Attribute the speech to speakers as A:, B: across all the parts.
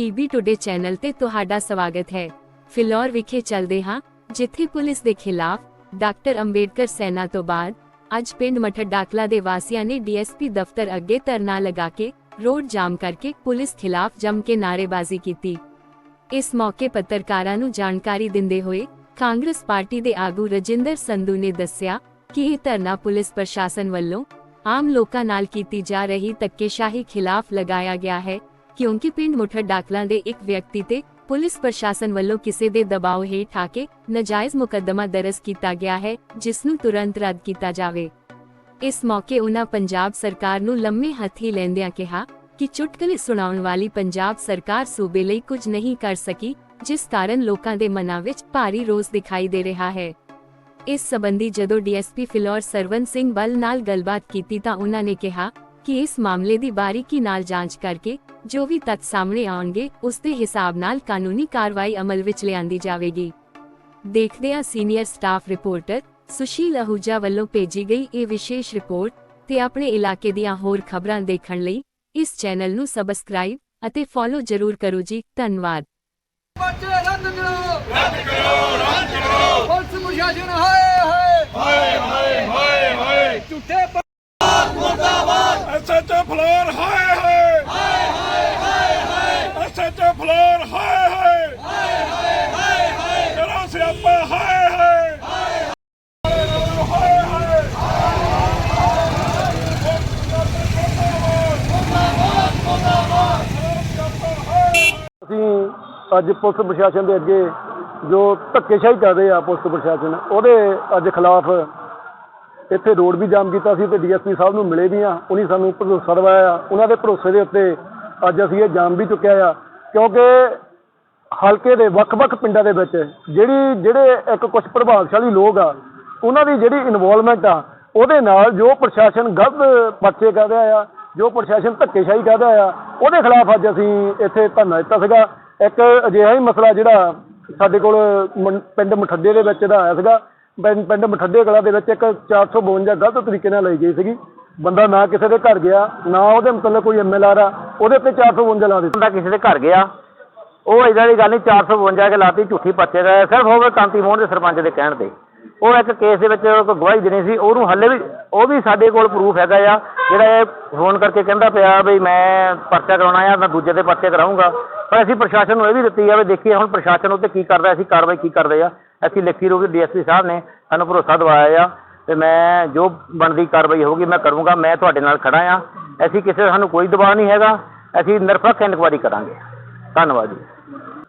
A: PB today channel ਤੇ ਤੁਹਾਡਾ ਸਵਾਗਤ ਹੈ। ਫਿਲੌਰ ਵਿਖੇ ਚੱਲਦੇ ਹਾਂ, ਜਿੱਥੇ ਪੁਲਿਸ ਦੇ ਖਿਲਾਫ ਡਾਕਟਰ ਅੰਬੇਡਕਰ ਸੈਨਾ ਤੋਂ ਬਾਅਦ ਅੱਜ ਪਿੰਡ ਮਠੜ ਡਾਕਲਾ ਦੇ ਵਾਸੀਆਂ ਨੇ ਡੀਐਸਪੀ ਦਫ਼ਤਰ ਅੱਗੇ ਧਰਨਾ ਲਗਾ ਕੇ ਰੋਡ ਜਾਮ ਕਰਕੇ ਪੁਲਿਸ ਖਿਲਾਫ ਜੰਮ ਕੇ ਨਾਅਰੇਬਾਜ਼ੀ ਕੀਤੀ। ਇਸ ਮੌਕੇ ਪੱਤਰਕਾਰਾਂ ਨੂੰ ਜਾਣਕਾਰੀ ਦਿੰਦੇ ਹੋਏ ਕਾਂਗਰਸ ਪਾਰਟੀ ਦੇ ਆਗੂ ਰਜਿੰਦਰ ਸੰਧੂ ਨੇ ਦੱਸਿਆ ਕਿ ਇਹ ਧਰਨਾ ਪੁਲਿਸ ਪ੍ਰਸ਼ਾਸਨ ਵੱਲੋਂ ਆਮ ਲੋਕਾਂ ਨਾਲ ਕੀਤੀ ਜਾ ਰਹੀ ਧੱਕੇਸ਼ਾਹੀ ਖਿਲਾਫ ਲਗਾਇਆ ਗਿਆ ਹੈ। ਕਿਉਂਕਿ ਪਿੰਡ ਮੁੱਠੜ ਡਾਕਲਾਂ ਦੇ ਇੱਕ ਵਿਅਕਤੀ ਤੇ ਪੁਲਿਸ ਪ੍ਰਸ਼ਾਸਨ ਵੱਲੋਂ ਕਿਸੇ ਦੇ ਦਬਾਅ ਹੇਠ ਆ ਕੇ ਨਜਾਇਜ਼ ਮੁਕੱਦਮਾ ਦਰਜ ਕੀਤਾ ਗਿਆ ਹੈ, ਜਿਸ ਨੂੰ ਤੁਰੰਤ ਰੱਦ ਕੀਤਾ ਜਾਵੇ। ਇਸ ਮੌਕੇ ਉਹਨਾਂ ਪੰਜਾਬ ਸਰਕਾਰ ਨੂੰ ਲੰਮੇ ਹੱਥੀ ਲੈਂਦਿਆਂ ਕਿਹਾ ਕਿ ਚੁਟਕਲੇ ਸੁਣਾਉਣ ਵਾਲੀ ਪੰਜਾਬ ਸਰਕਾਰ ਸੂਬੇ ਲਈ ਕੁਝ ਨਹੀਂ ਕਰ ਸਕੀ, ਜਿਸ ਕਾਰਨ ਲੋਕਾਂ ਦੇ ਮਨਾਂ ਵਿੱਚ ਭਾਰੀ ਰੋਸ ਦਿਖਾਈ ਦੇ ਰਿਹਾ ਹੈ। ਇਸ ਸਬੰਧੀ ਜਦੋਂ ਡੀਐਸਪੀ ਫਿਲੌਰ ਸਰਵਨ ਸਿੰਘ ਬਲ ਨਾਲ ਗੱਲਬਾਤ ਕੀਤੀ ਤਾਂ ਉਹਨਾਂ ਨੇ ਕਿਹਾ ਕਿ ਇਸ ਮਾਮਲੇ ਦੀ ਬਾਰੀਕੀ ਨਾਲ ਜਾਂਚ ਕਰਕੇ ਜੋ ਵੀ ਤੱਥ ਸਾਹਮਣੇ ਆਉਣਗੇ, ਉਸ ਦੇ ਹਿਸਾਬ ਨਾਲ ਕਾਨੂੰਨੀ ਕਾਰਵਾਈ ਅਮਲ ਵਿੱਚ ਲਿਆਂਦੀ ਜਾਵੇਗੀ। ਦੇਖਦੇ ਹਾਂ senior staff reporter Sushil Ahuja ਵੱਲੋਂ ਭੇਜੀ ਗਈ ਇਹ ਵਿਸ਼ੇਸ਼ ਰਿਪੋਰਟ ਤੇ ਆਪਣੇ ਇਲਾਕੇ ਦੀਆਂ ਹੋਰ ਖਬਰਾਂ ਦੇਖਣ ਲਈ ਇਸ ਚੈਨਲ ਨੂੰ ਸਬਸਕ੍ਰਾਈਬ ਅਤੇ ਫੋਲੋ ਜ਼ਰੂਰ ਕਰੋ ਜੀ। ਧੰਨਵਾਦ
B: ਬੱਚੇ ਰੱਦ ਕਰੋ ਰੱਦ ਕਰੋ ਰੱਦ ਕਰੋ ਪੁਲਿਸ ਪ੍ਰਸ਼ਾਸਨ ਹਾਏ ਹਾਏ
C: ਹਾਏ ਹਾਏ ਹਾਏ ਹਾਏ
B: ਝੂਠੇ ਪ-
C: ਐਸਐਚਓ ਫਲੋਰ ਹਾਏ ਹਾਏ। ਹਾਏ ਹਾਏ ਹਾਏ ਐਸਐਚਓ ਫਲੋਰ ਹਾਏ ਹਾਏ। ਹਾਏ ਹਾਏ ਹਾਏ ਹਾਏ। ਤੇਰਾ ਸਿਆਪਾ ਹਾਏ ਹਾਏ।
D: ਅਸੀਂ ਅੱਜ ਪੁਲਿਸ ਪ੍ਰਸ਼ਾਸਨ ਦੇ ਅੱਗੇ ਜੋ ਧੱਕੇਸ਼ਾਹੀ ਕਰ ਰਹੇ ਆ ਪੁਲਿਸ ਪ੍ਰਸ਼ਾਸਨ, ਉਹਦੇ ਅੱਜ ਖਿਲਾਫ ਇੱਥੇ ਰੋਡ ਵੀ ਜਾਮ ਕੀਤਾ ਸੀ ਤੇ ਡੀਐਸਪੀ ਸਾਹਿਬ ਨੂੰ ਮਿਲੇ ਵੀ ਆ, ਉਹਨੇ ਸਾਨੂੰ ਭਰੋਸਾ ਦਿਵਾਇਆ। ਉਹਨਾਂ ਦੇ ਭਰੋਸੇ ਦੇ ਉੱਤੇ ਅੱਜ ਅਸੀਂ ਇਹ ਜਾਮ ਵੀ ਚੁੱਕਿਆ ਆ। ਕਿਉਂਕਿ ਹਲਕੇ ਦੇ ਵੱਖ-ਵੱਖ ਪਿੰਡਾਂ ਦੇ ਵਿੱਚ ਜਿਹੜੀ, ਜਿਹੜੇ ਇੱਕ ਕੁਝ ਪ੍ਰਭਾਵਸ਼ਾਲੀ ਲੋਕ ਆ, ਉਹਨਾਂ ਦੀ ਜਿਹੜੀ ਇਨਵੋਲਵਮੈਂਟ ਆ, ਉਹਦੇ ਨਾਲ ਜੋ ਪ੍ਰਸ਼ਾਸਨ ਗਲਤ ਪਰਚੇ ਕਰ ਰਿਹਾ ਆ, ਜੋ ਪ੍ਰਸ਼ਾਸਨ ਧੱਕੇਸ਼ਾਹੀ ਕਰ ਰਿਹਾ ਆ, ਉਹਦੇ ਖਿਲਾਫ ਅੱਜ ਅਸੀਂ ਇੱਥੇ ਧਰਨਾ ਦਿੱਤਾ ਸੀਗਾ। ਇੱਕ ਅਜਿਹਾ ਹੀ ਮਸਲਾ ਜਿਹੜਾ ਸਾਡੇ ਕੋਲ ਮੰ- ਪਿੰਡ ਮਠੱਡੇ ਦੇ ਵਿੱਚ ਦਾ ਆਇਆ ਸੀਗਾ ਪਿੰਡ ਪਿੰਡ ਮਠੱਡੇ ਕਲਾ ਦੇ ਵਿੱਚ ਇੱਕ 452 ਗਲਤ ਤਰੀਕੇ ਨਾਲ ਲਈ ਗਈ ਸੀਗੀ। ਬੰਦਾ ਨਾ ਕਿਸੇ ਦੇ ਘਰ ਗਿਆ, ਨਾ ਉਹਦੇ ਮਤਲਬ ਕੋਈ ਐਮਐਲਆਰ ਆ, ਉਹਦੇ ਤੇ 452 ਲਾ ਦਿੱਤੀ।
E: ਬੰਦਾ ਕਿਸੇ ਦੇ ਘਰ ਗਿਆ, ਉਹ ਇਦਾਂ ਦੀ ਗੱਲ ਨਹੀਂ 452 ਕੇ ਲਾਤੀ, ਝੂਠੀ ਪਰਚੇ ਦਾ ਸਿਰਫ ਹੋਵੇ ਕਾਂਤੀ ਮੋਹਨ ਦੇ ਸਰਪੰਚ ਦੇ ਕਹਿਣ ਤੇ। ਉਹ ਇੱਕ ਕੇਸ ਦੇ ਵਿੱਚ ਕੋਈ ਗਵਾਹੀ ਦੇਣੀ ਸੀ, ਉਹਨੂੰ ਹੱਲੇ ਵੀ, ਉਹ ਵੀ ਸਾਡੇ ਕੋਲ ਪ੍ਰੂਫ ਹੈਗਾ ਆ, ਜਿਹੜਾ ਇਹ ਫੋਨ ਕਰਕੇ ਕਹਿੰਦਾ ਪਿਆ ਵੀ ਮੈਂ ਪਰਚਾ ਕਰਾਉਣਾ ਆ, ਮੈਂ ਦੂਜੇ ਦੇ ਪਰਚੇ ਕਰਾਉਂਗਾ ਪਰ ਅਸੀਂ ਪ੍ਰਸ਼ਾਸਨ ਨੂੰ ਇਹ ਵੀ ਦਿੱਤੀ ਆ ਵੀ ਦੇਖੀਏ ਹੁਣ ਪ੍ਰਸ਼ਾਸਨ ਉੱਤੇ ਕੀ ਕਰਦਾ, ਅਸੀਂ ਕਾਰਵਾਈ ਕੀ ਕਰਦੇ ਆ। ਅਸੀਂ ਲਿਖੀ ਰੂਪ ਡੀਐਸਪੀ ਸਾਹਿਬ ਨੇ ਸਾਨੂੰ ਭਰੋਸਾ ਦਿਵਾਇਆ ਆ ਤੇ ਮੈਂ ਜੋ ਬਣਦੀ ਕਾਰਵਾਈ ਹੋਊਗੀ ਮੈਂ ਕਰੂੰਗਾ, ਮੈਂ ਤੁਹਾਡੇ ਨਾਲ ਖੜਾ ਆ। ਅਸੀਂ ਕਿਸੇ ਸਾਨੂੰ ਕੋਈ ਦਬਾਅ ਨਹੀਂ ਹੈਗਾ, ਅਸੀਂ ਨਿਰਪੱਖ ਇਨਕੁਆਇਰੀ ਕਰਾਂਗੇ। ਧੰਨਵਾਦ ਜੀ।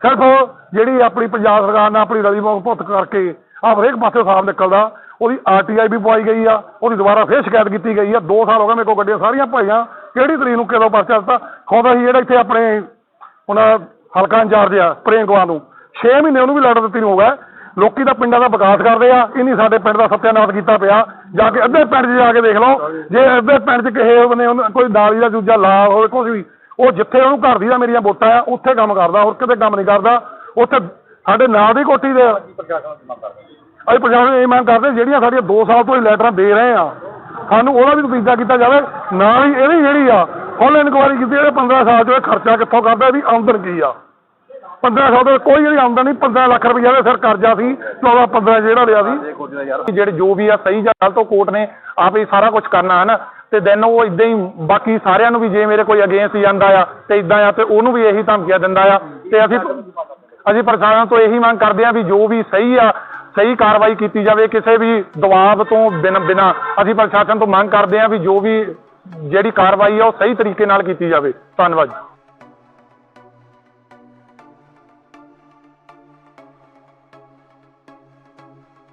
D: ਸਿਰਫ ਉਹ ਜਿਹੜੀ ਆਪਣੀ ਪੰਜਾਬ ਸਰਕਾਰ ਨੇ ਆਪਣੀ ਰਲੀ ਮੋਗ ਭੁੱਤ ਕਰਕੇ ਆ ਹਰੇਕ ਪਾਸੇ ਸਾਫ਼ ਨਿਕਲਦਾ, ਉਹਦੀ ਆਰਟੀਆਈ ਵੀ ਪਵਾਈ ਗਈ ਆ, ਉਹਦੀ ਦੁਬਾਰਾ ਫੇਰ ਸ਼ਿਕਾਇਤ ਕੀਤੀ ਗਈ ਆ। 2 ਸਾਲ ਹੋ ਗਏ ਮੇਰੇ ਕੋਲ ਗੱਡੀਆਂ ਸਾਰੀਆਂ ਭਾਈਆਂ ਕਿਹੜੀ ਤਰੀਕ ਨੂੰ ਕਿਦੋਂ ਪਰਚਾ ਦਿੱਤਾ? ਖੁਦ ਅਸੀਂ ਜਿਹੜਾ ਇੱਥੇ ਆਪਣੇ ਹੁਣ ਹਲਕਾ ਇੰਚਾਰਜ ਆ, ਪ੍ਰੇਮ ਪ੍ਰੇਮਗਵਾ ਨੂੰ 6 ਮਹੀਨੇ ਉਹਨੂੰ ਵੀ ਲੜ ਦਿੱਤੀ ਨੂੰ ਹੋ ਗਿਆ। ਲੋਕੀ ਤਾਂ ਪਿੰਡਾਂ ਦਾ ਵਿਕਾਸ ਕਰਦੇ ਆ ਇਨੀ ਸਾਡੇ ਪਿੰਡ ਦਾ ਸੱਤਿਆਨਾਸ਼ ਕੀਤਾ ਪਿਆ ਜਾ ਕੇ ਅੱਧੇ ਪਿੰਡ 'ਚ ਜਾ ਕੇ ਦੇਖ ਲਓ ਜੇ ਅੱਧੇ ਪਿੰਡ 'ਚ ਕਿਸੇ ਉਹਨੂੰ ਕੋਈ ਨਾਲੀ ਦਾ ਦੂਜਾ ਲਾ ਹੋਵੇ ਕੁਛ ਵੀ ਉਹ ਜਿੱਥੇ ਉਹਨੂੰ ਘਰ ਦੀ ਦਾ ਮੇਰੀਆਂ ਵੋਟਾਂ ਆ ਉੱਥੇ ਕੰਮ ਕਰਦਾ ਹੋਰ ਕਿਤੇ ਕੰਮ ਨਹੀਂ ਕਰਦਾ ਉੱਥੇ ਸਾਡੇ ਨਾਲ ਦੀ ਕੋਠੀ ਦੇ ਅਸੀਂ ਪ੍ਰਸ਼ਾਸਨ ਇਹ ਮੰਗ ਕਰਦੇ ਜਿਹੜੀਆਂ ਸਾਡੀਆਂ 2 ਸਾਲ ਤੋਂ ਹੀ ਲੈਟਰਾਂ ਦੇ ਰਹੇ ਆ ਸਾਨੂੰ ਉਹਦਾ ਵੀ ਨਤੀਜਾ ਕੀਤਾ ਜਾਵੇ ਨਾਲ ਹੀ ਇਹਦੀ ਜਿਹੜੀ ਆ ਫੁੱਲ ਇਨਕੁਆਇਰੀ ਕੀਤੀ ਇਹਦੇ 15 ਸਾਲ ਚੋਂ ਇਹ ਖਰਚਾ ਕਿੱਥੋਂ ਕਰਦਾ ਇਹਦੀ ਆਮਦਨ ਕੀ ਆ? 1500 ਤੋਂ ਕੋਈ ਜਿਹੜੀ ਆਮਦਨ ਨਹੀਂ 15 ਲੱਖ ਰੁਪਈਆ ਦਾ ਸਿਰ ਕਰਜ਼ਾ ਸੀ 14 15 ਜਿਹੜਾ ਲਿਆ ਸੀ।
F: ਜਿਹੜੇ ਜੋ ਵੀ ਆ, ਸਹੀ ਜਾਂ ਗਲਤ, ਉਹ ਕੋਰਟ ਨੇ ਆਪ ਹੀ ਸਾਰਾ ਕੁਝ ਕਰਨਾ ਹੈ ਤੇ ਦੈਨ ਉਹ ਇਦਾਂ ਹੀ ਬਾਕੀ ਸਾਰਿਆਂ ਨੂੰ ਵੀ ਜੇ ਮੇਰੇ ਕੋਈ ਅਗੇਂਸਟ ਜਾਂਦਾ ਆ, ਤੇ ਇਦਾਂ ਆ, ਤੇ ਉਹਨੂੰ ਵੀ ਇਹੀ ਧਮਕੀਆਂ ਦਿੰਦਾ ਆ। ਤੇ ਅਸੀਂ ਅਸੀਂ ਪ੍ਰਸ਼ਾਸਨ ਤੋਂ ਇਹੀ ਮੰਗ ਕਰਦੇ ਆ ਵੀ ਜੋ ਵੀ ਸਹੀ ਆ, ਸਹੀ ਕਾਰਵਾਈ ਕੀਤੀ ਜਾਵੇ, ਕਿਸੇ ਵੀ ਦਬਾਅ ਤੋਂ ਬਿਨ ਬਿਨਾ। ਅਸੀਂ ਪ੍ਰਸ਼ਾਸਨ ਤੋਂ ਮੰਗ ਕਰਦੇ ਆ ਵੀ ਜੋ ਵੀ ਜਿਹੜੀ ਕਾਰਵਾਈ ਆ, ਉਹ ਸਹੀ ਤਰੀਕੇ ਨਾਲ ਕੀਤੀ ਜਾਵੇ। ਧੰਨਵਾਦ ਜੀ।